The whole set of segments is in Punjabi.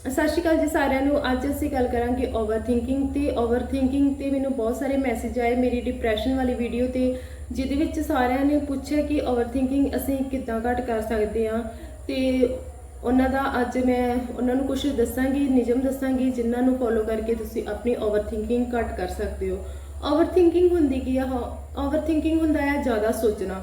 ਸਤਿ ਸ਼੍ਰੀ ਅਕਾਲ ਜੀ ਸਾਰਿਆਂ ਨੂੰ। ਅੱਜ ਅਸੀਂ ਗੱਲ ਕਰਾਂਗੇ ਓਵਰਥਿੰਕਿੰਗ ਤੇ ਓਵਰਥਿੰਕਿੰਗ ਤੇ ਮੈਨੂੰ ਬਹੁਤ ਸਾਰੇ ਮੈਸੇਜ ਆਏ ਮੇਰੀ ਡਿਪਰੈਸ਼ਨ ਵਾਲੀ ਵੀਡੀਓ ਤੇ, ਜਿਹਦੇ ਵਿੱਚ ਸਾਰਿਆਂ ਨੇ ਪੁੱਛਿਆ ਕਿ ਓਵਰਥਿੰਕਿੰਗ ਅਸੀਂ ਕਿੱਦਾਂ ਘੱਟ ਕਰ ਸਕਦੇ ਹਾਂ ਤੇ ਉਹਨਾਂ ਦਾ ਅੱਜ ਮੈਂ ਉਹਨਾਂ ਨੂੰ ਕੁਝ ਦੱਸਾਂਗੀ, ਨਿਯਮ ਦੱਸਾਂਗੀ, ਜਿਨ੍ਹਾਂ ਨੂੰ ਫੋਲੋ ਕਰਕੇ ਤੁਸੀਂ ਆਪਣੀ ਓਵਰਥਿੰਕਿੰਗ ਘੱਟ ਕਰ ਸਕਦੇ ਹੋ। ਓਵਰਥਿੰਕਿੰਗ ਹੁੰਦੀ ਕੀ ਆ? ਓਵਰਥਿੰਕਿੰਗ ਹੁੰਦਾ ਹੈ ਜ਼ਿਆਦਾ ਸੋਚਣਾ।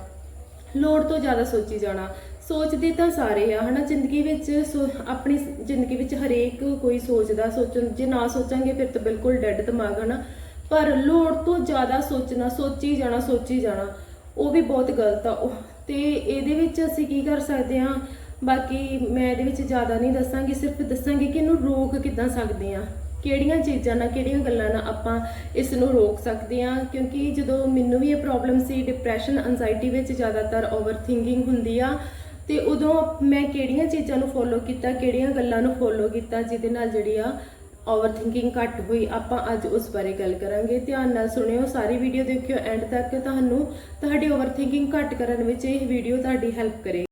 ਲੋੜ ਤੋਂ ਜ਼ਿਆਦਾ ਸੋਚੀ ਜਾਣਾ। ਸੋਚਦੇ ਤਾਂ ਸਾਰੇ ਆ, ਹਨਾ? ਜ਼ਿੰਦਗੀ ਵਿੱਚ ਸੋ- ਆਪਣੀ ਜ਼ਿੰਦਗੀ ਵਿੱਚ ਹਰੇਕ ਕੋਈ ਸੋਚਦਾ, ਸੋਚਣ, ਜੇ ਨਾ ਸੋਚਾਂਗੇ ਫਿਰ ਤਾਂ ਬਿਲਕੁਲ ਡੈਡ ਦਿਮਾਗ ਹਨਾ? ਪਰ ਲੋੜ ਤੋਂ ਜ਼ਿਆਦਾ ਸੋਚਣਾ, ਸੋਚੀ ਜਾਣਾ ਸੋਚੀ ਜਾਣਾ, ਉਹ ਵੀ ਬਹੁਤ ਗਲਤ ਆ। ਉਹ, ਤੇ ਇਹਦੇ ਵਿੱਚ ਅਸੀਂ ਕੀ ਕਰ ਸਕਦੇ ਹਾਂ ਬਾਕੀ ਮੈਂ ਇਹਦੇ ਵਿੱਚ ਜ਼ਿਆਦਾ ਨਹੀਂ ਦੱਸਾਂਗੀ, ਸਿਰਫ ਦੱਸਾਂਗੀ ਕਿ ਇਹਨੂੰ ਰੋਕ ਕਿੱਦਾਂ ਸਕਦੇ ਆ? ਕਿਹੜੀਆਂ ਚੀਜ਼ਾਂ ਨਾਲ, ਕਿਹੜੀਆਂ ਗੱਲਾਂ ਨਾਲ ਆਪਾਂ ਇਸ ਨੂੰ ਰੋਕ ਸਕਦੇ ਹਾਂ ਕਿਉਂਕਿ ਜਦੋਂ ਮੈਨੂੰ ਵੀ ਇਹ ਪ੍ਰੋਬਲਮ ਸੀ ਡਿਪਰੈਸ਼ਨ ਐਂਜ਼ਾਇਟੀ ਵਿੱਚ ਜ਼ਿਆਦਾਤਰ ਓਵਰ ਥਿੰਕਿੰਗ ਹੁੰਦੀ ਆ ਤੇ ਉਦੋਂ ਮੈਂ ਕਿਹੜੀਆਂ ਚੀਜ਼ਾਂ ਨੂੰ ਫੋਲੋ ਕੀਤਾ, ਕਿਹੜੀਆਂ ਗੱਲਾਂ ਨੂੰ ਫੋਲੋ ਕੀਤਾ ਜਿਹਦੇ ਨਾਲ ਜਿਹੜੀ ਆ ਓਵਰਥਿੰਕਿੰਗ ਘੱਟ ਹੋਈ, ਆਪਾਂ ਅੱਜ ਉਸ ਬਾਰੇ ਗੱਲ ਕਰਾਂਗੇ। ਧਿਆਨ ਨਾਲ ਸੁਣਿਓ, ਸਾਰੀ ਵੀਡੀਓ ਦੇਖਿਓ ਐਂਡ ਤੱਕ, ਤੁਹਾਨੂੰ ਤੁਹਾਡੀ ਓਵਰਥਿੰਕਿੰਗ ਘੱਟ ਕਰਨ ਵਿੱਚ ਇਹ ਵੀਡੀਓ ਤੁਹਾਡੀ ਹੈਲਪ ਕਰੇ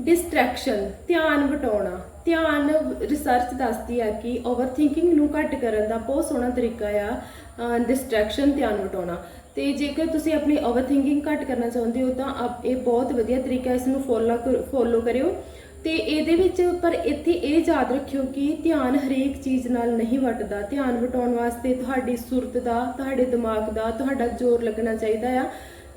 ਡਿਸਟਰੈਕਸ਼ਨ ਧਿਆਨ ਵਟਾਉਣਾ। ਧਿਆਨ ਰਿਸਰਚ ਦੱਸਦੀ ਆ ਕਿ ਓਵਰਥਿੰਕਿੰਗ ਨੂੰ ਘੱਟ ਕਰਨ ਦਾ ਬਹੁਤ ਸੋਹਣਾ ਤਰੀਕਾ ਆ ਡਿਸਟਰੈਕਸ਼ਨ ਧਿਆਨ ਵਟਾਉਣਾ। ਤੇ ਜੇਕਰ ਤੁਸੀਂ ਆਪਣੀ ਓਵਰਥਿੰਕਿੰਗ ਘੱਟ ਕਰਨਾ ਚਾਹੁੰਦੇ ਹੋ ਤਾਂ ਆਪ- ਇਹ ਬਹੁਤ ਵਧੀਆ ਤਰੀਕਾ ਇਸ ਨੂੰ ਫੋਲੋ ਫੋਲੋ ਕਰਿਓ। ਤੇ ਇਹਦੇ ਵਿੱਚ ਪਰ ਇੱਥੇ ਇਹ ਯਾਦ ਰੱਖਿਓ ਕਿ ਧਿਆਨ ਹਰੇਕ ਚੀਜ਼ ਨਾਲ ਨਹੀਂ ਵਟਦਾ। ਧਿਆਨ ਵਟਾਉਣ ਵਾਸਤੇ ਤੁਹਾਡੀ ਸੁਰਤ ਦਾ, ਤੁਹਾਡੇ ਦਿਮਾਗ ਦਾ, ਤੁਹਾਡਾ ਜ਼ੋਰ ਲੱਗਣਾ ਚਾਹੀਦਾ ਆ,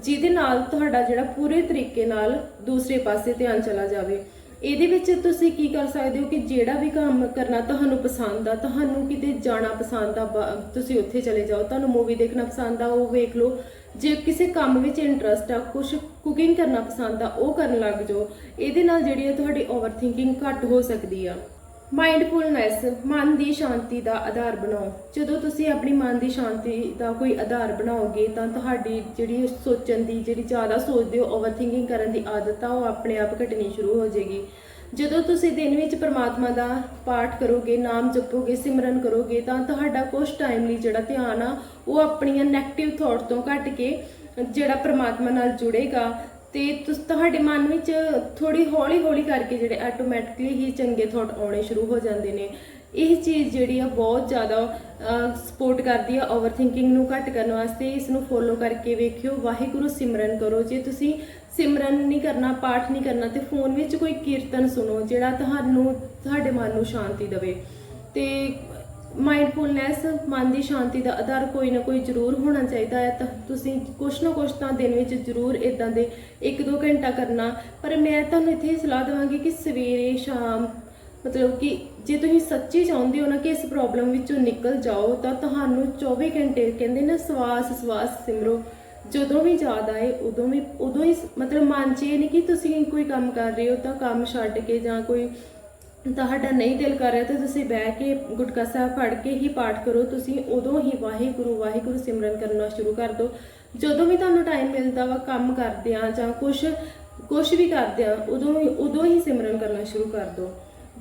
ਜਿਹਦੇ ਨਾਲ ਤੁਹਾਡਾ ਜਿਹੜਾ ਪੂਰੇ ਤਰੀਕੇ ਨਾਲ ਦੂਸਰੇ ਪਾਸੇ ਧਿਆਨ ਚਲਾ ਜਾਵੇ। ਇਹਦੇ ਵਿੱਚ ਤੁਸੀਂ ਕੀ ਕਰ ਸਕਦੇ ਹੋ ਕਿ ਜਿਹੜਾ ਵੀ ਕੰਮ ਕਰਨਾ ਤੁਹਾਨੂੰ ਪਸੰਦ ਆ, ਤੁਹਾਨੂੰ ਕਿਤੇ ਜਾਣਾ ਪਸੰਦ ਆ, ਬ- ਤੁਸੀਂ ਉੱਥੇ ਚਲੇ ਜਾਓ, ਤੁਹਾਨੂੰ ਮੂਵੀ ਦੇਖਣਾ ਪਸੰਦ ਆ, ਉਹ ਵੇਖ ਲਓ। ਜੇ ਕਿਸੇ ਕੰਮ ਵਿੱਚ ਇੰਟਰਸਟ ਆ ਕੁਝ ਕੁਕਿੰਗ ਕਰਨਾ ਪਸੰਦ ਆ, ਉਹ ਕਰਨ ਲੱਗ ਜਾਓ। ਇਹਦੇ ਨਾਲ ਜਿਹੜੀ ਆ ਤੁਹਾਡੀ ਓਵਰ ਥਿੰਕਿੰਗ ਘੱਟ ਹੋ ਸਕਦੀ ਆ। ਮਾਈਂਡਫੁਲਨੈਸ ਮਨ ਦੀ ਸ਼ਾਂਤੀ ਦਾ ਆਧਾਰ ਬਣਾਓ। ਜਦੋਂ ਤੁਸੀਂ ਆਪਣੀ ਮਨ ਦੀ ਸ਼ਾਂਤੀ ਦਾ ਕੋਈ ਆਧਾਰ ਬਣਾਓਗੇ, ਤਾਂ ਤੁਹਾਡੀ ਜਿਹੜੀ ਸੋਚਣ ਦੀ, ਜਿਹੜੀ ਜ਼ਿਆਦਾ ਸੋਚਦੇ ਹੋ ਓਵਰਥਿੰਕਿੰਗ ਕਰਨ ਦੀ ਆਦਤ ਆ, ਉਹ ਆਪਣੇ ਆਪ ਘਟਣੀ ਸ਼ੁਰੂ ਹੋ ਜਾਏਗੀ। ਜਦੋਂ ਤੁਸੀਂ ਦਿਨ ਵਿੱਚ ਪਰਮਾਤਮਾ ਦਾ ਪਾਠ ਕਰੋਗੇ, ਨਾਮ ਜਪੋਗੇ, ਸਿਮਰਨ ਕਰੋਗੇ, ਤਾਂ ਤੁਹਾਡਾ ਕੁਝ ਟਾਈਮ ਲਈ ਜਿਹੜਾ ਧਿਆਨ ਆ, ਉਹ ਆਪਣੀਆਂ 네ਗੇਟਿਵ ਥਾਟ ਤੋਂ ਘਟ ਕੇ ਜਿਹੜਾ ਪਰਮਾਤਮਾ ਨਾਲ ਜੁੜੇਗਾ। ਤੇ ਤੁਸ, ਤੁਹਾਡੇ ਮਨ ਵਿੱਚ ਥੋੜੀ ਹੌਲੀ ਹੌਲੀ ਕਰਕੇ ਜਿਹੜੇ ਆਟੋਮੈਟਿਕਲੀ ਹੀ ਚੰਗੇ ਥਾਟ ਆਉਣੇ ਸ਼ੁਰੂ ਹੋ ਜਾਂਦੇ ਨੇ। ਇਹ ਚੀਜ਼ ਜਿਹੜੀ ਆ ਬਹੁਤ ਜ਼ਿਆਦਾ ਸਪੋਰਟ ਕਰਦੀ ਆ ਓਵਰ ਥਿੰਕਿੰਗ ਨੂੰ ਘੱਟ ਕਰਨ ਵਾਸਤੇ। ਇਸ ਨੂੰ ਫੋਲੋ ਕਰਕੇ ਵੇਖਿਓ, ਵਾਹਿਗੁਰੂ ਸਿਮਰਨ ਕਰੋ। ਜੇ ਤੁਸੀਂ ਸਿਮਰਨ ਨਹੀਂ ਕਰਨਾ, ਪਾਠ ਨਹੀਂ ਕਰਨਾ, ਤੇ ਫੋਨ ਵਿੱਚ ਕੋਈ ਕੀਰਤਨ ਸੁਣੋ, ਜਿਹੜਾ ਤੁਹਾਨੂੰ, ਤੁਹਾਡੇ ਮਨ ਨੂੰ ਸ਼ਾਂਤੀ ਦੇਵੇ। ਤੇ ਮਾਈਂਡਫੁਲਨੈਸ ਮਨ ਦੀ ਸ਼ਾਂਤੀ ਦਾ ਆਧਾਰ ਕੋਈ ਨਾ ਕੋਈ ਜ਼ਰੂਰ ਹੋਣਾ ਚਾਹੀਦਾ ਹੈ। ਤਾਂ ਤੁਸੀਂ ਕੁਛ ਨਾ ਕੁਛ ਤਾਂ ਦਿਨ ਵਿੱਚ ਜ਼ਰੂਰ ਇਦਾਂ ਦੇ 1-2 ਘੰਟਾ ਕਰਨਾ। ਪਰ ਮੈਂ ਤੁਹਾਨੂੰ ਇੱਥੇ ਸਲਾਹ ਦੇਵਾਂਗੀ ਕਿ ਸਵੇਰੇ, ਸ਼ਾਮ, ਮਤਲਬ ਕਿ ਜੇ ਤੁਸੀਂ ਸੱਚੀ ਚਾਹੁੰਦੇ ਹੋ ਨਾ ਕਿ ਇਸ ਪ੍ਰੋਬਲਮ ਵਿੱਚੋਂ ਨਿਕਲ ਜਾਓ, ਤਾਂ ਤੁਹਾਨੂੰ 24 ਘੰਟੇ ਕਹਿੰਦੇ ਨਾ ਸਵਾਸ ਸਵਾਸ ਸਿਮਰੋ। ਜਦੋਂ ਵੀ ਯਾਦ ਆਏ, ਉਦੋਂ ਵੀ, ਉਦੋਂ ਹੀ ਮਤਲਬ ਮਨ 'ਚ ਇਹ ਨਹੀਂ ਕਿ ਤੁਸੀਂ ਕੋਈ ਕੰਮ ਕਰ ਰਹੇ ਹੋ ਤਾਂ ਕੰਮ ਛੱਡ ਕੇ ਜਾਂ ਕੋਈ ਤੁਹਾਡਾ ਨਹੀਂ ਦਿਲ ਕਰ ਰਿਹਾ ਤਾਂ ਤੁਸੀਂ ਬਹਿ ਕੇ ਗੁਟਕਾ ਸਾਹਿਬ ਫੜ ਕੇ ਹੀ ਪਾਠ ਕਰੋ। ਤੁਸੀਂ ਉਦੋਂ ਹੀ ਵਾਹਿਗੁਰੂ ਵਾਹਿਗੁਰੂ ਸਿਮਰਨ ਕਰਨਾ ਸ਼ੁਰੂ ਕਰ ਦਿਓ। ਜਦੋਂ ਵੀ ਤੁਹਾਨੂੰ ਟਾਈਮ ਮਿਲਦਾ ਵਾ, ਕੰਮ ਕਰਦੇ ਆ ਜਾਂ ਕੁਝ ਕੁਝ ਵੀ ਕਰਦੇ ਆ, ਉਦੋਂ ਹੀ ਉਦੋਂ ਹੀ ਸਿਮਰਨ ਕਰਨਾ ਸ਼ੁਰੂ ਕਰ ਦਿਓ।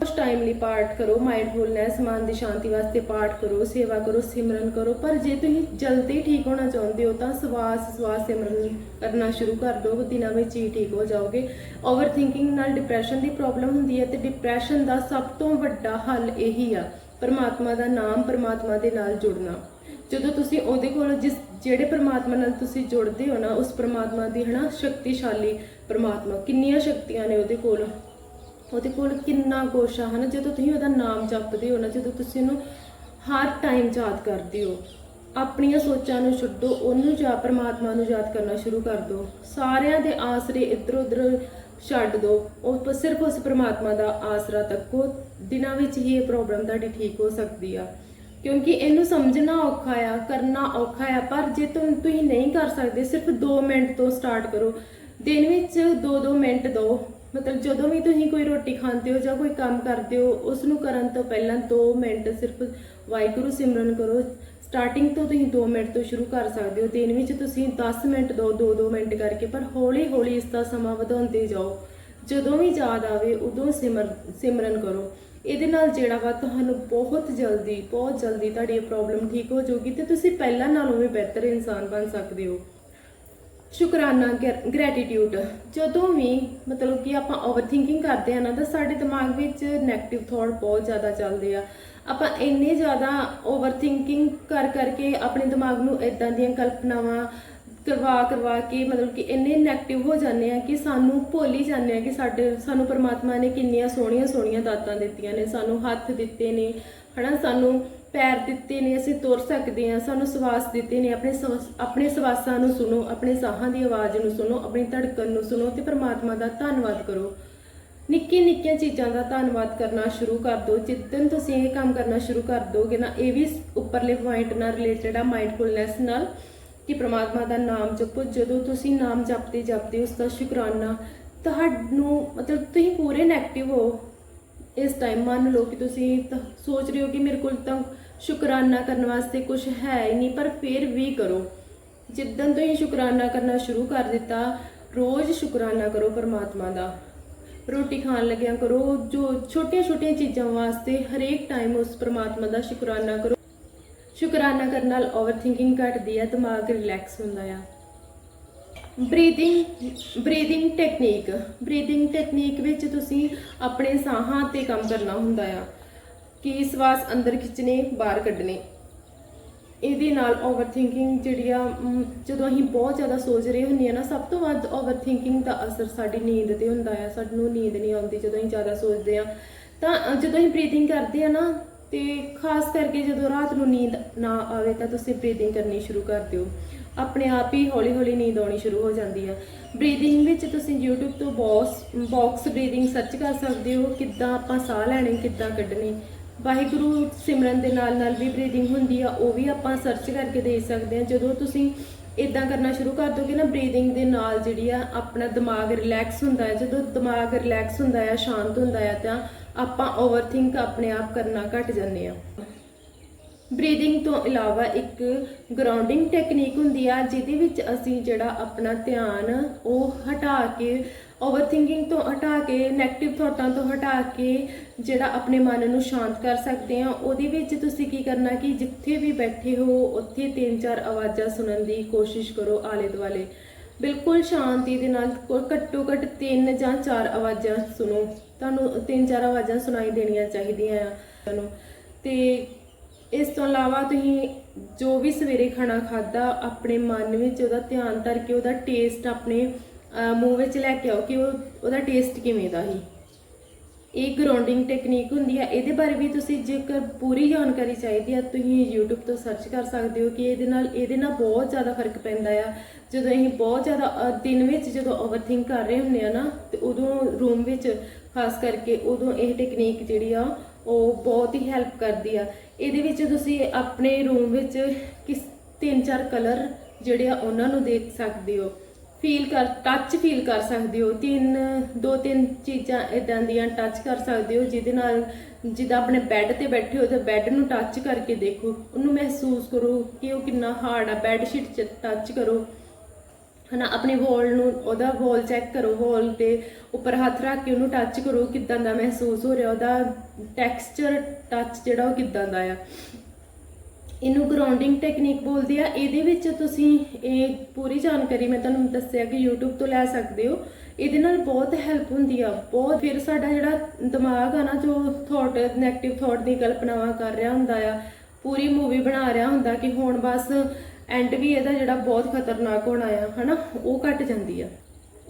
ਉਸ ਟਾਈਮਲੀ ਪਾਠ ਕਰੋ ਮਾਈਂਡਫੁਲਨੈਸ ਮਨ ਦੀ ਸ਼ਾਂਤੀ ਵਾਸਤੇ ਪਾਠ ਕਰੋ, ਸੇਵਾ ਕਰੋ, ਸਿਮਰਨ ਕਰੋ, ਪਰ ਜੇ ਤੁਸੀਂ ਜਲਦੀ ਠੀਕ ਹੋਣਾ ਚਾਹੁੰਦੇ ਹੋ ਤਾਂ ਸਵਾਸ ਸਵਾਸ ਸਿਮਰਨ ਕਰਨਾ ਸ਼ੁਰੂ ਕਰ ਦਿਓ ਦਿਨਾਂ ਵਿੱਚ ਹੀ ਠੀਕ ਹੋ ਜਾਓਗੇ। ਓਵਰ ਥਿੰਕਿੰਗ ਨਾਲ ਡਿਪਰੈਸ਼ਨ ਦੀ ਪ੍ਰੋਬਲਮ ਹੁੰਦੀ ਹੈ ਤੇ ਡਿਪਰੈਸ਼ਨ ਦਾ ਸਭ ਤੋਂ ਵੱਡਾ ਹੱਲ ਇਹੀ ਆ, ਪਰਮਾਤਮਾ ਦਾ ਨਾਮ ਪਰਮਾਤਮਾ ਦੇ ਨਾਲ ਜੁੜਨਾ। ਜਦੋਂ ਤੁਸੀਂ ਉਹਦੇ ਕੋਲ ਜਿਸ ਜਿਹੜੇ ਪਰਮਾਤਮਾ ਨਾਲ ਤੁਸੀਂ ਜੁੜਦੇ ਹੋ ਨਾ, ਉਸ ਪਰਮਾਤਮਾ ਦੀ ਹਨਾ ਸ਼ਕਤੀਸ਼ਾਲੀ ਪਰਮਾਤਮਾ, ਕਿੰਨੀਆਂ ਸ਼ਕਤੀਆਂ ਨੇ ਉਹਦੇ ਕੋਲ? ਉਹਦੇ ਕੋਲ ਕਿੰਨਾ ਕੁਛ ਆ, ਹਨਾ? ਜਦੋਂ ਤੁਸੀਂ ਉਹਦਾ ਨਾਮ ਜਪਦੇ ਹੋ ਨਾ, ਜਦੋਂ ਤੁਸੀਂ ਉਹਨੂੰ ਹਰ ਟਾਈਮ ਯਾਦ ਕਰਦੇ ਹੋ, ਆਪਣੀਆਂ ਸੋਚਾਂ ਨੂੰ ਛੱਡੋ, ਉਹਨੂੰ ਜਾਂ ਪਰਮਾਤਮਾ ਨੂੰ ਯਾਦ ਕਰਨਾ ਸ਼ੁਰੂ ਕਰ ਦਿਓ ਸਾਰਿਆਂ ਦੇ ਆਸਰੇ ਇੱਧਰ ਉੱਧਰ ਛੱਡ ਦਿਓ ਉਹ ਸਿਰਫ ਉਸ ਪਰਮਾਤਮਾ ਦਾ ਆਸਰਾ ਤੱਕੋ, ਦਿਨਾਂ ਵਿੱਚ ਹੀ ਇਹ ਪ੍ਰੋਬਲਮ ਤੁਹਾਡੀ ਠੀਕ ਹੋ ਸਕਦੀ ਆ। ਕਿਉਂਕਿ ਇਹਨੂੰ ਸਮਝਣਾ ਔਖਾ ਆ, ਕਰਨਾ ਔਖਾ ਆ, ਪਰ ਜੇ ਤੁਸੀਂ ਨਹੀਂ ਕਰ ਸਕਦੇ, ਸਿਰਫ 2 ਮਿੰਟ ਤੋਂ ਸਟਾਰਟ ਕਰੋ। ਦਿਨ ਵਿੱਚ 2-2 ਮਿੰਟ ਦਿਓ ਮਤਲਬ ਜਦੋਂ ਵੀ ਤੁਸੀਂ ਕੋਈ ਰੋਟੀ ਖਾਂਦੇ ਹੋ ਜਾਂ ਕੋਈ ਕੰਮ ਕਰਦੇ ਹੋ ਉਸ ਨੂੰ ਕਰਨ ਤੋਂ ਪਹਿਲਾਂ 2 ਮਿੰਟ ਸਿਰਫ ਵਾਹਿਗੁਰੂ ਸਿਮਰਨ ਕਰੋ। ਸਟਾਰਟਿੰਗ ਤੋਂ ਤੁਸੀਂ 2 ਮਿੰਟ ਤੋਂ ਸ਼ੁਰੂ ਕਰ ਸਕਦੇ ਹੋ। ਦਿਨ ਵਿੱਚ ਤੁਸੀਂ 10 ਮਿੰਟ ਦੋ 2-2 ਮਿੰਟ ਕਰਕੇ, ਪਰ ਹੌਲੀ-ਹੌਲੀ ਇਸ ਦਾ ਸਮਾਂ ਵਧਾਉਂਦੇ ਜਾਓ। ਜਦੋਂ ਵੀ ਯਾਦ ਆਵੇ, ਉਦੋਂ ਸਿਮਰ, ਸਿਮਰਨ ਕਰੋ। ਇਹਦੇ ਨਾਲ ਜਿਹੜਾ ਵਾ ਤੁਹਾਨੂੰ ਬਹੁਤ ਜਲਦੀ ਬਹੁਤ ਜਲਦੀ ਤੁਹਾਡੀ ਪ੍ਰੋਬਲਮ ਠੀਕ ਹੋ ਜਾਊਗੀ ਤੇ ਤੁਸੀਂ ਪਹਿਲਾਂ ਨਾਲੋਂ ਵੀ ਬਿਹਤਰ ਇਨਸਾਨ ਬਣ ਸਕਦੇ ਹੋ। ਸ਼ੁਕਰਾਨਾ ਗ੍ਰੈਟੀਟਿਊਡ ਜਦੋਂ ਵੀ ਮਤਲਬ ਕਿ ਆਪਾਂ ਓਵਰਥਿੰਕਿੰਗ ਕਰਦੇ ਆ ਨਾ, ਤਾਂ ਸਾਡੇ ਦਿਮਾਗ ਵਿੱਚ 네ਗੇਟਿਵ ਥਾਟ ਬਹੁਤ ਜ਼ਿਆਦਾ ਚੱਲਦੇ ਆ। ਆਪਾਂ ਇੰਨੇ ਜ਼ਿਆਦਾ ਓਵਰਥਿੰਕਿੰਗ ਕਰ ਕਰਕੇ ਆਪਣੇ ਦਿਮਾਗ ਨੂੰ ਇਦਾਂ ਦੀਆਂ ਕਲਪਨਾਵਾਂ ਕਰਵਾ ਕਰਵਾ ਕੇ ਮਤਲਬ ਕਿ ਇੰਨੇ 네ਗੇਟਿਵ ਹੋ ਜਾਂਦੇ ਆ ਕਿ ਸਾਨੂੰ ਭੁੱਲ ਹੀ ਜਾਂਦੇ ਆ ਕਿ ਸਾਡੇ ਸਾਨੂੰ ਪਰਮਾਤਮਾ ਨੇ ਕਿੰਨੀਆਂ ਸੋਹਣੀਆਂ ਸੋਹਣੀਆਂ ਦਾਤਾਂ ਦਿੱਤੀਆਂ ਨੇ, ਸਾਨੂੰ ਹੱਥ ਦਿੱਤੇ ਨੇ ਹਨਾ, ਸਾਨੂੰ ਪੈਰ ਦਿੱਤੇ ਨੇ, ਅਸੀਂ ਤੁਰ ਸਕਦੇ ਹਾਂ, ਸਾਨੂੰ ਸਵਾਸ ਦਿੱਤੇ ਨੇ, ਆਪਣੇ ਸਵਸ- ਆਪਣੇ ਸਵਾਸਾਂ ਨੂੰ ਸੁਣੋ, ਆਪਣੇ ਸਾਹਾਂ ਦੀ ਆਵਾਜ਼ ਨੂੰ ਸੁਣੋ, ਆਪਣੀ ਧੜਕਣ ਨੂੰ ਸੁਣੋ ਤੇ ਪਰਮਾਤਮਾ ਦਾ ਧੰਨਵਾਦ ਕਰੋ। ਨਿੱਕੀ ਨਿੱਕੀਆਂ ਚੀਜ਼ਾਂ ਦਾ ਧੰਨਵਾਦ ਕਰਨਾ ਸ਼ੁਰੂ ਕਰ ਦਿਓ ਜਿੱਦਨ ਤੁਸੀਂ ਇਹ ਕੰਮ ਕਰਨਾ ਸ਼ੁਰੂ ਕਰ ਦੋਗੇ ਨਾ, ਇਹ ਵੀ ਉੱਪਰਲੇ ਪੁਆਇੰਟ ਨਾਲ ਰਿਲੇਟਡ ਆ ਮਾਈਂਡਫੁਲਨੈਸ ਨਾਲ, ਕਿ ਪ੍ਰਮਾਤਮਾ ਦਾ ਨਾਮ ਜਪੋ। ਜਦੋਂ ਤੁਸੀਂ ਨਾਮ ਜਪਦੇ ਜਪਦੇ ਉਸ ਦਾ ਸ਼ੁਕਰਾਨਾ, ਤੁਹਾਨੂੰ ਮਤਲਬ ਤੁਸੀਂ ਪੂਰੇ ਨੈਗੇਟਿਵ ਹੋ। ਇਸ ਟਾਈਮ ਮੰਨ ਲਓ ਕਿ ਤੁਸੀਂ ਤਾਂ ਸੋਚ ਰਹੇ ਹੋ ਕਿ ਮੇਰੇ ਕੋਲ ਤਾਂ ਸ਼ੁਕਰਾਨਾ ਕਰਨ ਵਾਸਤੇ ਕੁਝ ਹੈ ਹੀ ਨਹੀਂ, ਪਰ ਫਿਰ ਵੀ ਕਰੋ। ਜਿੱਦਨ ਤੋਂ ਹੀ ਸ਼ੁਕਰਾਨਾ ਕਰਨਾ ਸ਼ੁਰੂ ਕਰ ਦਿੱਤਾ, ਰੋਜ਼ ਸ਼ੁਕਰਾਨਾ ਕਰੋ ਪਰਮਾਤਮਾ ਦਾ। ਰੋਟੀ ਖਾਣ ਲੱਗਿਆ ਕਰੋ, ਜੋ ਛੋਟੀਆਂ ਛੋਟੀਆਂ ਚੀਜ਼ਾਂ ਵਾਸਤੇ ਹਰੇਕ ਟਾਈਮ ਉਸ ਪਰਮਾਤਮਾ ਦਾ ਸ਼ੁਕਰਾਨਾ ਕਰੋ। ਸ਼ੁਕਰਾਨਾ ਕਰਨ ਨਾਲ ਓਵਰਥਿੰਕਿੰਗ ਘਟਦੀ ਹੈ, ਦਿਮਾਗ ਰਿਲੈਕਸ ਹੁੰਦਾ ਆ। Breathing breathing technique breathing technique ਵਿੱਚ ਤੁਸੀਂ ਆਪਣੇ ਸਾਹਾਂ ਤੇ ਕੰਮ ਕਰਨਾ ਹੁੰਦਾ ਆ। ਕਿ ਸਵਾਸ ਅੰਦਰ ਖਿੱਚਣੇ, ਬਾਹਰ ਕੱਢਣੇ। ਇਹਦੇ ਨਾਲ ਓਵਰਥਿੰਕਿੰਗ ਜਿਹੜੀ ਆ ਜਦੋਂ ਅਸੀਂ ਬਹੁਤ ਜ਼ਿਆਦਾ ਸੋਚ ਰਹੇ ਹੁੰਦੇ ਆ ਨਾ, ਸਭ ਤੋਂ ਵੱਧ ਓਵਰਥਿੰਕਿੰਗ ਦਾ ਅਸਰ ਸਾਡੀ ਨੀਂਦ ਤੇ ਹੁੰਦਾ ਆ। ਸਾਨੂੰ ਨੀਂਦ ਨਹੀਂ ਆਉਂਦੀ ਜਦੋਂ ਅਸੀਂ ਜ਼ਿਆਦਾ ਸੋਚਦੇ ਆ। ਤਾਂ ਜਦੋਂ ਅਸੀਂ ਬਰੀਥਿੰਗ ਕਰਦੇ ਆ ਨਾ, ਤੇ ਖਾਸ ਕਰਕੇ ਜਦੋਂ ਰਾਤ ਨੂੰ ਨੀਂਦ ਨਾ ਆਵੇ, ਤਾਂ ਤੁਸੀਂ ਬਰੀਥਿੰਗ ਕਰਨੀ ਸ਼ੁਰੂ ਕਰ ਦਿਓ। ਆਪਣੇ ਆਪ ਹੀ ਹੌਲੀ ਹੌਲੀ ਨੀਂਦ ਆਉਣੀ ਸ਼ੁਰੂ ਹੋ ਜਾਂਦੀ ਆ। ਬਰੀਥਿੰਗ ਵਿੱਚ ਤੁਸੀਂ YouTube ਤੋਂ ਬਾਕਸ ਬਾਕਸ ਬਰੀਥਿੰਗ ਸਰਚ ਕਰ ਸਕਦੇ ਹੋ, ਕਿੱਦਾਂ ਆਪਾਂ ਸਾਹ ਲੈਣੀ, ਕਿੱਦਾਂ ਕੱਢਣੀ। ਵਾਹਿਗੁਰੂ ਸਿਮਰਨ ਦੇ ਨਾਲ ਨਾਲ ਵੀ ਬਰੀਥਿੰਗ ਹੁੰਦੀ ਆ, ਉਹ ਵੀ ਆਪਾਂ ਸਰਚ ਕਰਕੇ ਦੇਖ ਸਕਦੇ ਆ। ਜਦੋਂ ਤੁਸੀਂ ਇਦਾਂ ਕਰਨਾ ਸ਼ੁਰੂ ਕਰ ਦੋਗੇ ਨਾ ਬਰੀਥਿੰਗ ਦੇ ਨਾਲ ਜਿਹੜੀ ਆ, ਆਪਣਾ ਦਿਮਾਗ ਰਿਲੈਕਸ ਹੁੰਦਾ ਹੈ ਜਦੋਂ ਦਿਮਾਗ ਰਿਲੈਕਸ ਹੁੰਦਾ ਹੈ ਸ਼ਾਂਤ ਹੁੰਦਾ ਹੈ ਤਾਂ ਆਪਾਂ ਓਵਰਥਿੰਕ ਆਪਣੇ ਆਪ ਕਰਨਾ ਘਟ ਜਾਂਦੇ ਆ। ਬਰੀਦਿੰਗ ਤੋਂ ਇਲਾਵਾ ਇੱਕ ਗਰਾਊਂਡਿੰਗ ਟੈਕਨੀਕ ਹੁੰਦੀ ਆ, ਜਿਹਦੇ ਵਿੱਚ ਅਸੀਂ ਜਿਹੜਾ ਆਪਣਾ ਧਿਆਨ ਉਹ ਹਟਾ ਕੇ ਓਵਰ ਥਿੰਕਿੰਗ ਤੋਂ ਹਟਾ ਕੇ 네ਗੇਟਿਵ ਥਾਟਾਂ ਤੋਂ ਹਟਾ ਕੇ ਜਿਹੜਾ ਆਪਣੇ ਮਨ ਨੂੰ ਸ਼ਾਂਤ ਕਰ ਸਕਦੇ ਆ। ਉਹਦੇ ਵਿੱਚ ਤੁਸੀਂ ਕੀ ਕਰਨਾ ਕਿ ਜਿੱਥੇ ਵੀ ਬੈਠੇ ਹੋ, ਉੱਥੇ ਤਿੰਨ ਚਾਰ ਆਵਾਜ਼ਾਂ ਸੁਣਨ ਦੀ ਕੋਸ਼ਿਸ਼ ਕਰੋ ਆਲੇ ਦੁਆਲੇ ਬਿਲਕੁਲ ਸ਼ਾਂਤੀ ਦੇ ਨਾਲ ਕੋ- ਘੱਟੋ ਘੱਟ ਤਿੰਨ ਜਾਂ ਚਾਰ ਆਵਾਜ਼ਾਂ ਸੁਣੋ। ਤੁਹਾਨੂੰ ਤਿੰਨ ਚਾਰ ਆਵਾਜ਼ਾਂ ਸੁਣਾਈ ਦੇਣੀਆਂ ਚਾਹੀਦੀਆਂ ਆ ਤੁਹਾਨੂੰ ਤੇ ਇਸ ਤੋਂ ਇਲਾਵਾ ਤੁਸੀਂ ਜੋ ਵੀ ਸਵੇਰੇ ਖਾਣਾ ਖਾਦਾ ਆਪਣੇ ਮਨ ਵਿੱਚ ਉਹਦਾ ਧਿਆਨ ਧਰ ਕੇ ਉਹਦਾ ਟੇਸਟ ਆਪਣੇ ਮੂੰਹ ਵਿੱਚ ਲੈ ਕੇ ਆਓ ਕਿ ਉਹ, ਉਹਦਾ ਟੇਸਟ ਕਿਵੇਂ ਦਾ ਸੀ। ਇਹ ਗਰਾਊਂਡਿੰਗ ਟੈਕਨੀਕ ਹੁੰਦੀ ਹੈ ਇਹਦੇ ਬਾਰੇ ਵੀ ਤੁਸੀਂ ਜੇਕਰ ਪੂਰੀ ਜਾਣਕਾਰੀ ਚਾਹੀਦੀ ਹੈ ਤੁਸੀਂ YouTube ਤੋਂ ਸਰਚ ਕਰ ਸਕਦੇ ਹੋ ਕਿ ਇਹਦੇ ਨਾਲ ਇਹਦੇ ਨਾਲ ਬਹੁਤ ਜ਼ਿਆਦਾ ਫ਼ਰਕ ਪੈਂਦਾ ਆ। ਜਦੋਂ ਅਸੀਂ ਬਹੁਤ ਜ਼ਿਆਦਾ ਦਿਨ ਵਿੱਚ ਜਦੋਂ ਓਵਰਥਿੰਕ ਕਰ ਰਹੇ ਹੁੰਦੇ ਆ ਨਾ, ਤੇ ਉਦੋਂ ਰੂਮ ਵਿੱਚ ਖਾਸ ਕਰਕੇ ਉਦੋਂ ਇਹ ਟੈਕਨੀਕ ਜਿਹੜੀ ਆ, ਉਹ ਬਹੁਤ ਹੀ ਹੈਲਪ ਕਰਦੀ ਆ। ਇਹਦੇ ਵਿੱਚ ਤੁਸੀਂ ਆਪਣੇ ਰੂਮ ਵਿੱਚ ਕਿਸ ਤਿੰਨ ਚਾਰ ਕਲਰ ਜਿਹੜੇ ਆ ਉਹਨਾਂ ਨੂੰ ਦੇਖ ਸਕਦੇ ਹੋ। ਫੀਲ ਕਰ ਟੱਚ ਫੀਲ ਕਰ ਸਕਦੇ ਹੋ। ਤਿੰਨ, ਦੋ, ਤਿੰਨ ਚੀਜ਼ਾਂ ਇਦਾਂ ਦੀਆਂ ਟੱਚ ਕਰ ਸਕਦੇ ਹੋ, ਜਿਹਦੇ ਨਾਲ ਜਿੱਦਾਂ ਆਪਣੇ ਬੈੱਡ ਤੇ ਬੈਠੇ ਹੋ ਤਾਂ ਬੈੱਡ ਨੂੰ ਟੱਚ ਕਰਕੇ ਦੇਖੋ। ਉਹਨੂੰ ਮਹਿਸੂਸ ਕਰੋ ਕਿ ਉਹ ਕਿੰਨਾ ਹਾਰਡ ਆ। ਬੈੱਡ ਸ਼ੀਟ 'ਚ ਟੱਚ ਕਰੋ। ਹਨਾ, ਆਪਣੇ ਵਾਲ ਨੂੰ, ਉਹਦਾ ਵਾਲ ਚੈੱਕ ਕਰੋ, ਵਾਲ ਦੇ ਉੱਪਰ ਹੱਥ ਰੱਖ ਕੇ ਉਹਨੂੰ ਟੱਚ ਕਰੋ, ਕਿਦਾਂ ਦਾ ਮਹਿਸੂਸ ਹੋ ਰਿਹਾ, ਉਹਦਾ ਟੈਕਸਚਰ ਟੱਚ ਜਿਹੜਾ ਉਹ ਕਿਦਾਂ ਦਾ ਆ। ਇਹਨੂੰ ਗਰਾਊਂਡਿੰਗ ਟੈਕਨੀਕ ਬੋਲਦੇ ਆ। ਇਹਦੇ ਵਿੱਚ ਤੁਸੀਂ ਇਹ ਪੂਰੀ ਜਾਣਕਾਰੀ ਮੈਂ ਤੁਹਾਨੂੰ ਦੱਸਿਆ ਕਿ YouTube ਤੋਂ ਲੈ ਸਕਦੇ ਹੋ। ਇਹਦੇ ਨਾਲ ਬਹੁਤ ਹੈਲਪ ਹੁੰਦੀ ਆ। ਬਹੁਤ ਫਿਰ ਸਾਡਾ ਜਿਹੜਾ ਦਿਮਾਗ ਆ ਨਾ, ਜੋ ਥਾਟ 네ਗੇਟਿਵ ਥਾਟ ਦੀ ਕਲਪਨਾਵਾਂ ਕਰ ਰਿਹਾ ਹੁੰਦਾ ਆ, ਪੂਰੀ ਮੂਵੀ ਬਣਾ ਰਿਹਾ ਹੁੰਦਾ ਕਿ ਹੁਣ ਬਸ ਐਂਡ ਵੀ ਇਹਦਾ ਜਿਹੜਾ ਬਹੁਤ ਖਤਰਨਾਕ ਹੋਣਾ ਆ ਹਨਾ, ਉਹ ਘਟ ਜਾਂਦੀ ਆ।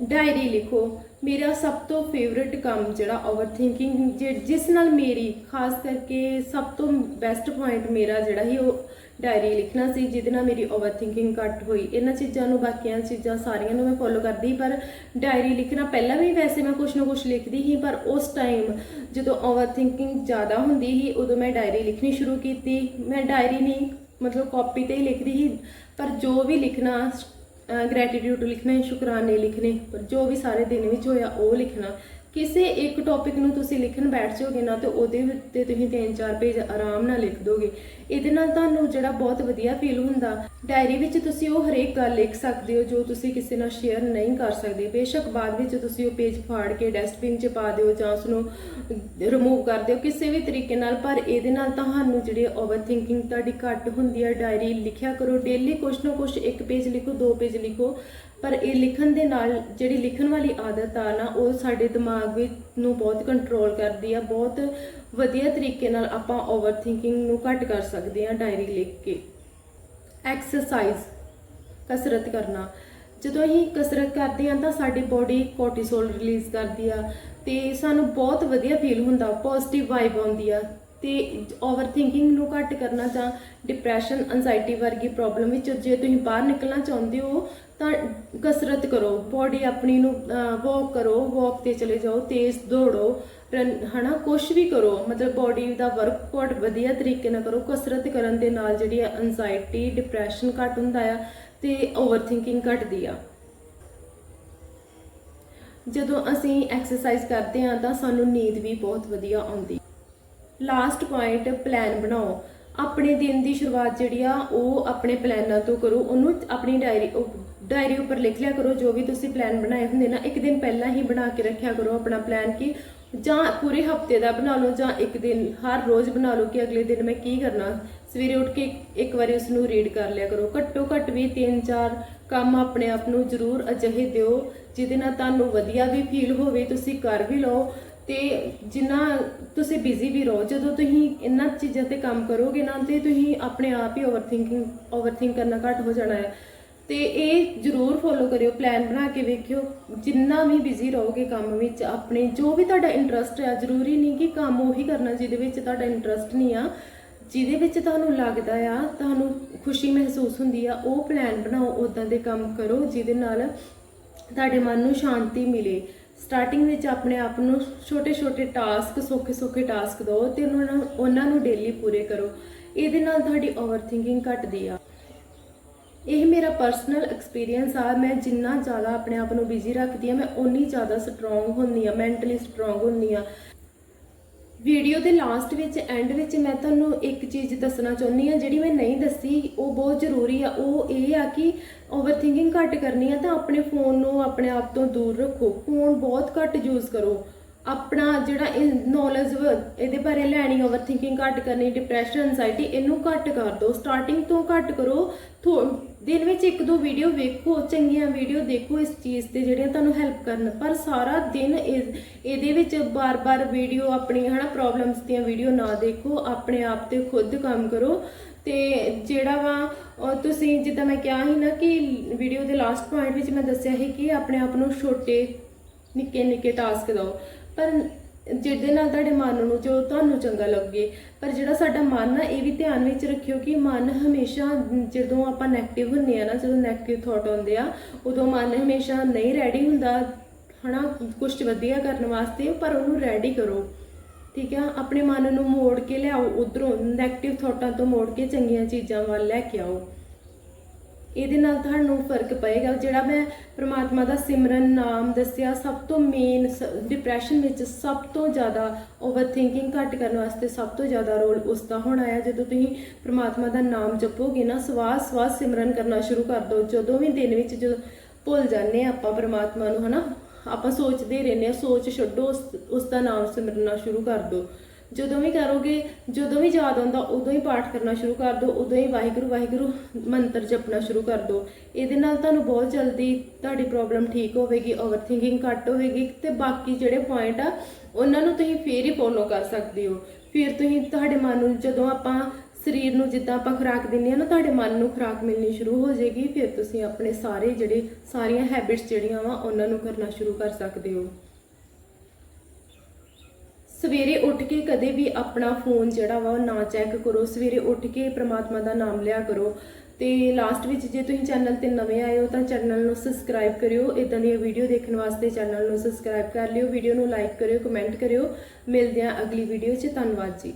ਡਾਇਰੀ ਲਿਖੋ, ਮੇਰਾ ਸਭ ਤੋਂ ਫੇਵਰਿਟ ਕੰਮ ਜਿਹੜਾ ਓਵਰਥਿੰਕਿੰਗ ਜਿਸ ਨਾਲ ਮੇਰੀ, ਖਾਸ ਕਰਕੇ ਸਭ ਤੋਂ ਬੈਸਟ ਪੁਆਇੰਟ ਮੇਰਾ ਜਿਹੜਾ ਸੀ, ਉਹ ਡਾਇਰੀ ਲਿਖਣਾ ਸੀ, ਜਿਹਦੇ ਨਾਲ ਮੇਰੀ ਓਵਰਥਿੰਕਿੰਗ ਘੱਟ ਹੋਈ। ਇਹਨਾਂ ਚੀਜ਼ਾਂ ਨੂੰ, ਬਾਕੀਆਂ ਚੀਜ਼ਾਂ ਸਾਰੀਆਂ ਨੂੰ ਮੈਂ ਫੋਲੋ ਕਰਦੀ, ਪਰ ਡਾਇਰੀ ਲਿਖਣਾ ਪਹਿਲਾਂ ਵੀ ਵੈਸੇ ਮੈਂ ਕੁਝ ਨਾ ਕੁਝ ਲਿਖਦੀ ਸੀ, ਪਰ ਉਸ ਟਾਈਮ ਜਦੋਂ ਓਵਰਥਿੰਕਿੰਗ ਜ਼ਿਆਦਾ ਹੁੰਦੀ ਸੀ, ਉਦੋਂ ਮੈਂ ਡਾਇਰੀ ਲਿਖਣੀ ਸ਼ੁਰੂ ਕੀਤੀ। ਮੈਂ ਡਾਇਰੀ ਨਹੀਂ ਮਤਲਬ ਕਾਪੀ ਤੇ ਹੀ ਲਿਖਦੀ ਸੀ, ਪਰ ਜੋ ਵੀ ਲਿਖਣਾ ਗ੍ਰੈਟੀਟਿਊਡ ਲਿਖਣਾ, ਸ਼ੁਕਰਾਨੇ ਲਿਖਣੇ, ਪਰ ਜੋ ਵੀ ਸਾਰੇ ਦਿਨ ਵਿੱਚ ਹੋਇਆ, ਉਹ ਲਿਖਣਾ। ਕਿਸੇ ਇੱਕ ਟੌਪਿਕ ਨੂੰ ਤੁਸੀਂ ਲਿਖਣ ਬੈਠ ਜਾਓਗੇ ਨਾ, ਤੇ ਉਹਦੇ ਉੱਤੇ ਤੁਸੀਂ ਤਿੰਨ ਚਾਰ ਪੇਜ ਆਰਾਮ ਨਾਲ ਲਿਖ ਦੋਗੇ। ਇਹਦੇ ਨਾਲ ਤੁਹਾਨੂੰ ਜਿਹੜਾ ਬਹੁਤ ਵਧੀਆ ਫੀਲ ਹੁੰਦਾ। ਡਾਇਰੀ ਵਿੱਚ ਤੁਸੀਂ ਉਹ ਹਰੇਕ ਗੱਲ ਲਿਖ ਸਕਦੇ ਹੋ, ਜੋ ਤੁਸੀਂ ਕਿਸੇ ਨਾਲ ਸ਼ੇਅਰ ਨਹੀਂ ਕਰ ਸਕਦੇ। ਬੇਸ਼ੱਕ ਬਾਅਦ ਵਿੱਚ ਤੁਸੀਂ ਉਹ ਪੇਜ ਫਾੜ ਕੇ ਡਸਟਬਿਨ 'ਚ ਪਾ ਦਿਓ ਜਾਂ ਉਸ ਨੂੰ ਰਿਮੂਵ ਕਰ ਦਿਓ ਕਿਸੇ ਵੀ ਤਰੀਕੇ ਨਾਲ। ਪਰ ਇਹਦੇ ਨਾਲ ਤੁਹਾਨੂੰ ਜਿਹੜੀ ਓਵਰਥਿੰਕਿੰਗ ਤੁਹਾਡੀ ਘੱਟ ਹੁੰਦੀ ਹੈ। ਡਾਇਰੀ ਲਿਖਿਆ ਕਰੋ। ਡੇਲੀ ਕੁਛ ਨਾ ਕੁਛ ਇੱਕ ਪੇਜ ਲਿਖੋ, ਦੋ ਪੇਜ ਲਿਖੋ। ਪਰ ਇਹ ਲਿਖਣ ਦੇ ਨਾਲ ਜਿਹੜੀ ਲਿਖਣ ਵਾਲੀ ਆਦਤ ਆ ਨਾ, ਉਹ ਸਾਡੇ ਦਿਮਾਗ ਵਿੱਚ ਨੂੰ ਬਹੁਤ ਕੰਟਰੋਲ ਕਰਦੀ ਆ, ਬਹੁਤ ਵਧੀਆ ਤਰੀਕੇ ਨਾਲ ਆਪਾਂ ਓਵਰਥਿੰਕਿੰਗ ਨੂੰ ਘੱਟ ਕਰ ਸਕਦੇ ਆ ਡਾਇਰੀ ਲਿਖ ਕੇ। ਐਕਸਰਸਾਈਜ਼ ਕਸਰਤ ਕਰਨਾ। ਜਦੋਂ ਅਸੀਂ ਕਸਰਤ ਕਰਦੇ ਹਾਂ ਤਾਂ ਸਾਡੀ ਬੋਡੀ ਕੋਰਟੀਸੋਲ ਰਿਲੀਜ਼ ਕਰਦੀ ਆ ਤੇ ਸਾਨੂੰ ਬਹੁਤ ਵਧੀਆ ਫੀਲ ਹੁੰਦਾ ਪੋਜ਼ਿਟਿਵ ਵਾਈਬ ਆਉਂਦੀ ਆ। ਤੇ ਓਵਰਥਿੰਕਿੰਗ ਨੂੰ ਘੱਟ ਕਰਨਾ ਜਾਂ ਡਿਪਰੈਸ਼ਨ ਐਂਜ਼ਾਈਟੀ ਵਰਗੀ ਪ੍ਰੋਬਲਮ ਵਿੱਚ ਜੇ ਤੁਸੀਂ ਬਾਹਰ ਨਿਕਲਣਾ ਚਾਹੁੰਦੇ ਹੋ ਤਾਂ ਕਸਰਤ ਕਰੋ ਬੋਡੀ ਆਪਣੀ ਨੂੰ ਵਾਕ ਕਰੋ ਵਾਕ ਤੇ ਚਲੇ ਜਾਓ, ਤੇਜ਼ ਦੌੜੋ ਰਨ ਹਨਾ ਕੁਝ ਵੀ ਕਰੋ, ਮਤਲਬ ਬੋਡੀ ਦਾ ਵਰਕਆਊਟ ਵਧੀਆ ਤਰੀਕੇ ਨਾਲ ਕਰੋ, ਕਸਰਤ ਕਰਨ ਦੇ ਨਾਲ ਜਿਹੜੀ ਐਂਜ਼ਾਈਟੀ ਡਿਪਰੈਸ਼ਨ ਘੱਟ ਹੁੰਦਾ ਆ ਤੇ ਓਵਰਥਿੰਕਿੰਗ ਘਟਦੀ ਆ। ਜਦੋਂ ਅਸੀਂ ਐਕਸਰਸਾਈਜ਼ ਕਰਦੇ ਹਾਂ ਤਾਂ ਸਾਨੂੰ ਨੀਂਦ ਵੀ ਬਹੁਤ ਵਧੀਆ ਆਉਂਦੀ। ਲਾਸਟ ਪੁਆਇੰਟ ਪਲਾਨ ਬਣਾਓ। ਆਪਣੇ ਦਿਨ ਦੀ ਸ਼ੁਰੂਆਤ ਜਿਹੜੀ ਆ, ਉਹ ਆਪਣੇ ਪਲਾਨਾਂ ਤੋਂ ਕਰੋ, ਉਹਨੂੰ ਆਪਣੀ ਡਾਇਰੀ ਡਾਇਰੀ ਉੱਪਰ ਲਿਖ ਲਿਆ ਕਰੋ, ਜੋ ਵੀ ਤੁਸੀਂ ਪਲਾਨ ਬਣਾਏ ਹੁੰਦੇ ਨਾ, ਇੱਕ ਦਿਨ ਪਹਿਲਾਂ ਹੀ ਬਣਾ ਕੇ ਰੱਖਿਆ ਕਰੋ ਆਪਣਾ ਪਲਾਨ ਕਿ ਜਾਂ ਪੂਰੇ ਹਫ਼ਤੇ ਦਾ ਬਣਾ ਲਓ ਜਾਂ ਇੱਕ ਦਿਨ, ਹਰ ਰੋਜ਼ ਬਣਾ ਲਓ ਕਿ ਅਗਲੇ ਦਿਨ ਮੈਂ ਕੀ ਕਰਨਾ। ਸਵੇਰੇ ਉੱਠ ਕੇ ਇੱਕ ਵਾਰੀ ਉਸ ਨੂੰ ਰੀਡ ਕਰ ਲਿਆ ਕਰੋ। ਘੱਟੋ ਘੱਟ ਵੀ 3-4 ਕੰਮ ਆਪਣੇ ਆਪ ਨੂੰ ਜ਼ਰੂਰ ਅਜਿਹੇ ਦਿਓ, ਜਿਹਦੇ ਨਾਲ ਤੁਹਾਨੂੰ ਵਧੀਆ ਵੀ ਫੀਲ ਹੋਵੇ, ਤੁਸੀਂ ਕਰ ਵੀ ਲਓ। ਤੇ ਜਿੰਨਾ ਤੁਸੀਂ ਬਿਜ਼ੀ ਵੀ ਰਹੋ, ਜਦੋਂ ਤੁਸੀਂ ਇਹਨਾਂ ਚੀਜ਼ਾਂ ਤੇ ਕੰਮ ਕਰੋਗੇ ਨਾ, ਤੇ ਤੁਸੀਂ ਆਪਣੇ ਆਪ ਹੀ ਓਵਰਥਿੰਕਿੰਗ ਓਵਰਥਿੰਕ ਕਰਨਾ ਘੱਟ ਹੋ ਜਾਣਾ ਹੈ। ਤੇ ਇਹ ਜ਼ਰੂਰ ਫੋਲੋ ਕਰਿਓ ਪਲਾਨ ਬਣਾ ਕੇ ਵੇਖਿਓ। ਜਿੰਨਾ ਵੀ ਬਿਜ਼ੀ ਰਹੋਗੇ ਕੰਮ ਵਿੱਚ, ਆਪਣੇ ਜੋ ਵੀ ਤੁਹਾਡਾ ਇੰਟਰਸਟ ਹੈ ਜ਼ਰੂਰੀ ਨਹੀਂ ਕਿ ਕੰਮ ਉਹੀ ਕਰਨਾ ਜਿਹਦੇ ਵਿੱਚ ਤੁਹਾਡਾ ਇੰਟਰਸਟ ਨਹੀਂ ਆ। ਜਿਹਦੇ ਵਿੱਚ ਤੁਹਾਨੂੰ ਲੱਗਦਾ ਆ, ਤੁਹਾਨੂੰ ਖੁਸ਼ੀ ਮਹਿਸੂਸ ਹੁੰਦੀ ਆ, ਉਹ ਪਲਾਨ ਬਣਾਓ ਉਦਾਂ ਦੇ ਕੰਮ ਕਰੋ, ਜਿਹਦੇ ਨਾਲ ਤੁਹਾਡੇ ਮਨ ਨੂੰ ਸ਼ਾਂਤੀ ਮਿਲੇ। ਸਟਾਰਟਿੰਗ ਵਿੱਚ ਆਪਣੇ ਆਪ ਨੂੰ ਛੋਟੇ ਛੋਟੇ ਟਾਸਕ, ਸੌਖੇ ਸੌਖੇ ਟਾਸਕ ਦਿਓ ਤੇ ਉਹਨਾਂ ਨੂੰ ਉਹਨਾਂ ਨੂੰ ਡੇਲੀ ਪੂਰੇ ਕਰੋ। ਇਹਦੇ ਨਾਲ ਤੁਹਾਡੀ ਓਵਰਥਿੰਕਿੰਗ ਘਟਦੀ ਆ। ਇਹ ਮੇਰਾ ਪਰਸਨਲ ਐਕਸਪੀਰੀਅੰਸ ਆ। ਮੈਂ ਜਿੰਨਾ ਜ਼ਿਆਦਾ ਆਪਣੇ ਆਪ ਨੂੰ ਬਿਜ਼ੀ ਰੱਖਦੀ ਆ, ਮੈਂ ਉਨੀ ਜ਼ਿਆਦਾ ਸਟਰੋਂਗ ਹੁੰਦੀ ਆ ਮੈਂਟਲੀ ਸਟਰੋਂਗ ਹੁੰਦੀ ਆ। ਵੀਡੀਓ ਦੇ ਲਾਸਟ ਵਿੱਚ ਐਂਡ ਵਿੱਚ ਮੈਂ ਤੁਹਾਨੂੰ ਇੱਕ ਚੀਜ਼ ਦੱਸਣਾ ਚਾਹੁੰਦੀ ਆ ਜਿਹੜੀ ਮੈਂ ਨਹੀਂ ਦੱਸੀ, ਉਹ ਬਹੁਤ ਜ਼ਰੂਰੀ ਆ। ਉਹ ਇਹ ਆ ਕਿ ਓਵਰਥਿੰਕਿੰਗ ਘੱਟ ਕਰਨੀ ਆ ਤਾਂ ਆਪਣੇ ਫੋਨ ਨੂੰ ਆਪਣੇ ਆਪ ਤੋਂ ਦੂਰ ਰੱਖੋ। ਫੋਨ ਬਹੁਤ ਘੱਟ ਯੂਜ਼ ਕਰੋ। ਆਪਣਾ ਜਿਹੜਾ ਇਹ ਨੌਲੇਜ ਇਹਦੇ ਬਾਰੇ ਲੈਣੀ ਓਵਰਥਿੰਕਿੰਗ ਘੱਟ ਕਰਨੀ ਡਿਪਰੈਸ਼ਨ ਐਂਜਾਇਟੀ ਇਹਨੂੰ ਘੱਟ ਕਰ ਦਿਓ ਸਟਾਰਟਿੰਗ ਤੋਂ ਘੱਟ ਕਰੋ। ਥੋ- ਦਿਨ ਵਿੱਚ ਇੱਕ ਦੋ ਵੀਡੀਓ ਵੇਖੋ, ਚੰਗੀਆਂ ਵੀਡੀਓ ਦੇਖੋ ਇਸ ਚੀਜ਼ ਤੇ ਜਿਹੜੀਆਂ ਤੁਹਾਨੂੰ ਹੈਲਪ ਕਰਨ। ਪਰ ਸਾਰਾ ਦਿਨ ਇਹਦੇ ਵਿੱਚ ਬਾਰ-ਬਾਰ ਵੀਡੀਓ ਆਪਣੀ ਹਨਾ ਪ੍ਰੋਬਲਮਸ ਦੀਆਂ ਵੀਡੀਓ ਨਾ ਦੇਖੋ। ਆਪਣੇ ਆਪ ਤੇ ਖੁਦ ਕੰਮ ਕਰੋ। ਤੇ ਜਿਹੜਾ ਵਾ ਤੁਸੀਂ ਜਿੱਦਾਂ ਮੈਂ ਕਿਹਾ ਸੀ ਨਾ ਕਿ ਵੀਡੀਓ ਦੇ ਲਾਸਟ ਪੁਆਇੰਟ ਵਿੱਚ ਮੈਂ ਦੱਸਿਆ ਸੀ ਕਿ ਆਪਣੇ ਆਪ ਨੂੰ ਛੋਟੇ ਨਿੱਕੇ ਨਿੱਕੇ ਟਾਸਕ ਦਿਓ। ਪਰ ਜਿਹਦੇ ਨਾਲ ਤੁਹਾਡੇ ਮਨ ਨੂੰ ਜੋ ਤੁਹਾਨੂੰ ਚੰਗਾ ਲੱਗੇ, ਪਰ ਜਿਹੜਾ ਸਾਡਾ ਮਨ ਆ, ਇਹ ਵੀ ਧਿਆਨ ਵਿੱਚ ਰੱਖਿਓ ਕਿ ਮਨ ਹਮੇਸ਼ਾ ਜਦੋਂ ਆਪਾਂ ਨੈਗੇਟਿਵ ਹੁੰਨੇ ਆ ਨਾ, ਜਦੋਂ ਨੈਗੇਟਿਵ ਥੋਟ ਆਉਂਦੇ ਆ, ਉਦੋਂ ਮਨ ਹਮੇਸ਼ਾ ਨਹੀਂ ਰੈਡੀ ਹੁੰਦਾ, ਹਨਾ ਕੁਝ ਵਧੀਆ ਕਰਨ ਵਾਸਤੇ, ਪਰ ਉਹਨੂੰ ਰੈਡੀ ਕਰੋ। ਠੀਕ ਹੈ ਆਪਣੇ ਮਨ ਨੂੰ ਮੋੜ ਕੇ ਲਿਆਓ, ਉਧਰੋਂ ਨੈਗੇਟਿਵ ਥੋਟਾਂ ਤੋਂ ਮੋੜ ਕੇ ਚੰਗੀਆਂ ਚੀਜ਼ਾਂ ਵੱਲ ਲੈ ਕੇ ਆਓ। ਇਹਦੇ ਨਾਲ ਤੁਹਾਨੂੰ ਫ਼ਰਕ ਪਏਗਾ। ਜਿਹੜਾ ਮੈਂ ਪ੍ਰਮਾਤਮਾ ਦਾ ਸਿਮਰਨ ਨਾਮ ਦੱਸਿਆ, ਸਭ ਤੋਂ ਮੇਨ ਡਿਪਰੈਸ਼ਨ ਵਿੱਚ ਸਭ ਤੋਂ ਜ਼ਿਆਦਾ ਓਵਰਥਿੰਕਿੰਗ ਘੱਟ ਕਰਨ ਵਾਸਤੇ ਸਭ ਤੋਂ ਜ਼ਿਆਦਾ ਰੋਲ ਉਸ ਦਾ ਹੋਣਾ ਹੈ ਜਦੋਂ ਤੁਸੀਂ ਪ੍ਰਮਾਤਮਾ ਦਾ ਨਾਮ ਜਪੋਗੇ ਨਾ, ਸਵਾਸ ਸਵਾਸ ਸਿਮਰਨ ਕਰਨਾ ਸ਼ੁਰੂ ਕਰ ਦਿਓ। ਜਦੋਂ ਵੀ ਦਿਨ ਵਿੱਚ ਜਦੋਂ ਭੁੱਲ ਜਾਂਦੇ ਹਾਂ ਆਪਾਂ ਪ੍ਰਮਾਤਮਾ ਨੂੰ, ਹਨਾ, ਆਪਾਂ ਸੋਚਦੇ ਰਹਿੰਦੇ ਆ ਸੋਚ ਛੱਡੋ, ਉਸ ਉਸ ਦਾ ਨਾਮ ਸਿਮਰਨਾ ਸ਼ੁਰੂ ਕਰ ਦਿਓ। ਜਦੋਂ ਵੀ ਕਰੋਗੇ, ਜਦੋਂ ਵੀ ਯਾਦ ਆਉਂਦਾ, ਉਦੋਂ ਹੀ ਪਾਠ ਕਰਨਾ ਸ਼ੁਰੂ ਕਰ ਦਿਓ, ਉਦੋਂ ਹੀ ਵਾਹਿਗੁਰੂ ਵਾਹਿਗੁਰੂ ਮੰਤਰ ਜਪਣਾ ਸ਼ੁਰੂ ਕਰ ਦਿਓ। ਇਹਦੇ ਨਾਲ ਤੁਹਾਨੂੰ ਬਹੁਤ ਜਲਦੀ ਤੁਹਾਡੀ ਪ੍ਰੋਬਲਮ ਠੀਕ ਹੋਵੇਗੀ ਓਵਰਥਿੰਕਿੰਗ ਘੱਟ ਹੋਵੇਗੀ ਤੇ ਬਾਕੀ ਜਿਹੜੇ ਪੁਆਇੰਟ ਆ, ਉਹਨਾਂ ਨੂੰ ਤੁਸੀਂ ਫੇਰ ਹੀ ਫੋਲੋ ਕਰ ਸਕਦੇ ਹੋ। ਫਿਰ ਤੁਸੀਂ ਤੁਹਾਡੇ ਮਨ ਨੂੰ ਜਦੋਂ ਆਪਾਂ ਸਰੀਰ ਨੂੰ ਜਿੱਦਾਂ ਆਪਾਂ ਖੁਰਾਕ ਦਿੰਦੇ ਆ ਨਾ, ਤੁਹਾਡੇ ਮਨ ਨੂੰ ਖੁਰਾਕ ਮਿਲਣੀ ਸ਼ੁਰੂ ਹੋ ਜਾਏਗੀ, ਫਿਰ ਤੁਸੀਂ ਆਪਣੇ ਸਾਰੇ ਜਿਹੜੇ ਸਾਰੀਆਂ ਹੈਬਿਟਸ ਜਿਹੜੀਆਂ ਵਾ, ਉਹਨਾਂ ਨੂੰ ਕਰਨਾ ਸ਼ੁਰੂ ਕਰ ਸਕਦੇ ਹੋ। ਸਵੇਰੇ ਉੱਠ ਕੇ ਕਦੇ ਵੀ ਆਪਣਾ ਫੋਨ ਜਿਹੜਾ ਵਾ ਉਹ ਨਾ ਚੈੱਕ ਕਰੋ। ਸਵੇਰੇ ਉੱਠ ਕੇ ਪ੍ਰਮਾਤਮਾ ਦਾ ਨਾਮ ਲਿਆ ਕਰੋ। ਤੇ ਲਾਸਟ ਵਿੱਚ ਜੇ ਤੁਸੀਂ ਚੈਨਲ ਤੇ ਨਵੇਂ ਆਏ ਹੋ ਤਾਂ ਚੈਨਲ ਨੂੰ ਸਬਸਕ੍ਰਾਈਬ ਕਰਿਓ। ਇਦਾਂ ਦੀਆਂ ਵੀਡੀਓ ਦੇਖਣ ਵਾਸਤੇ ਚੈਨਲ ਨੂੰ ਸਬਸਕ੍ਰਾਈਬ ਕਰ ਲਿਓ। ਵੀਡੀਓ ਨੂੰ ਲਾਈਕ ਕਰਿਓ ਕਮੈਂਟ ਕਰਿਓ। ਮਿਲਦੇ ਹਾਂ ਅਗਲੀ ਵੀਡੀਓ 'ਚ। ਧੰਨਵਾਦ ਜੀ।